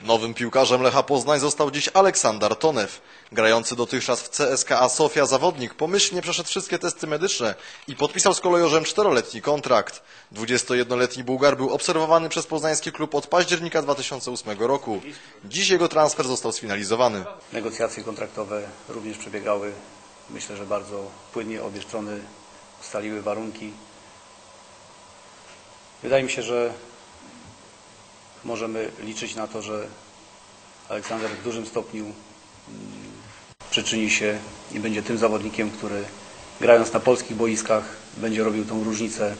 Nowym piłkarzem Lecha Poznań został dziś Aleksander Tonew. Grający dotychczas w CSKA Sofia zawodnik pomyślnie przeszedł wszystkie testy medyczne i podpisał z kolejorzem czteroletni kontrakt. 21-letni Bułgar był obserwowany przez poznański klub od października 2008 roku. Dziś jego transfer został sfinalizowany. Negocjacje kontraktowe również przebiegały, myślę, że bardzo płynnie. Obie strony ustaliły warunki. Wydaje mi się, że możemy liczyć na to, że Aleksander w dużym stopniu mm, przyczyni się i będzie tym zawodnikiem, który grając na polskich boiskach będzie robił tą różnicę,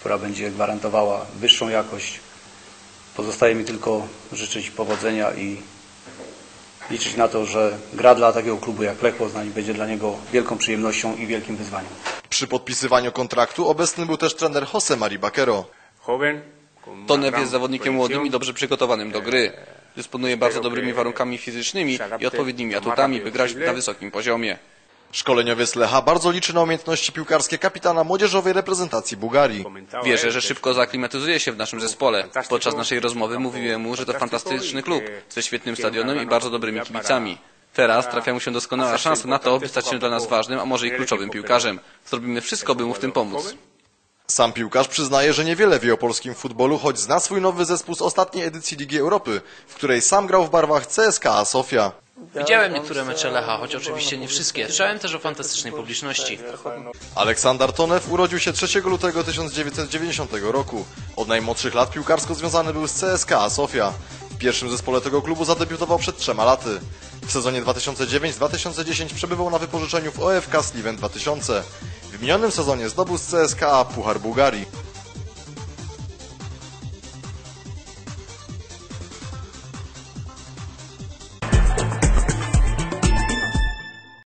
która będzie gwarantowała wyższą jakość. Pozostaje mi tylko życzyć powodzenia i liczyć na to, że gra dla takiego klubu jak Lech Poznań będzie dla niego wielką przyjemnością i wielkim wyzwaniem. Przy podpisywaniu kontraktu obecny był też trener Jose Mari Bakero. joven. Tonew jest zawodnikiem młodym i dobrze przygotowanym do gry. Dysponuje bardzo dobrymi warunkami fizycznymi i odpowiednimi atutami, by grać na wysokim poziomie. Szkoleniowiec Lecha bardzo liczy na umiejętności piłkarskie kapitana młodzieżowej reprezentacji Bułgarii. Wierzę, że szybko zaaklimatyzuje się w naszym zespole. Podczas naszej rozmowy mówiłem mu, że to fantastyczny klub ze świetnym stadionem i bardzo dobrymi kibicami. Teraz trafia mu się doskonała szansa na to, by stać się dla nas ważnym, a może i kluczowym piłkarzem. Zrobimy wszystko, by mu w tym pomóc. Sam piłkarz przyznaje, że niewiele wie o polskim futbolu, choć zna swój nowy zespół z ostatniej edycji Ligi Europy, w której sam grał w barwach CSKA Sofia. Widziałem niektóre mecze Lecha, choć oczywiście nie wszystkie. Słyszałem też o fantastycznej publiczności. Aleksander Tonew urodził się 3 lutego 1990 roku. Od najmłodszych lat piłkarsko związany był z CSKA Sofia. W pierwszym zespole tego klubu zadebiutował przed trzema laty. W sezonie 2009-2010 przebywał na wypożyczeniu w OFK Sliven 2000. W minionym sezonie zdobył z CSKA Puchar Bułgarii.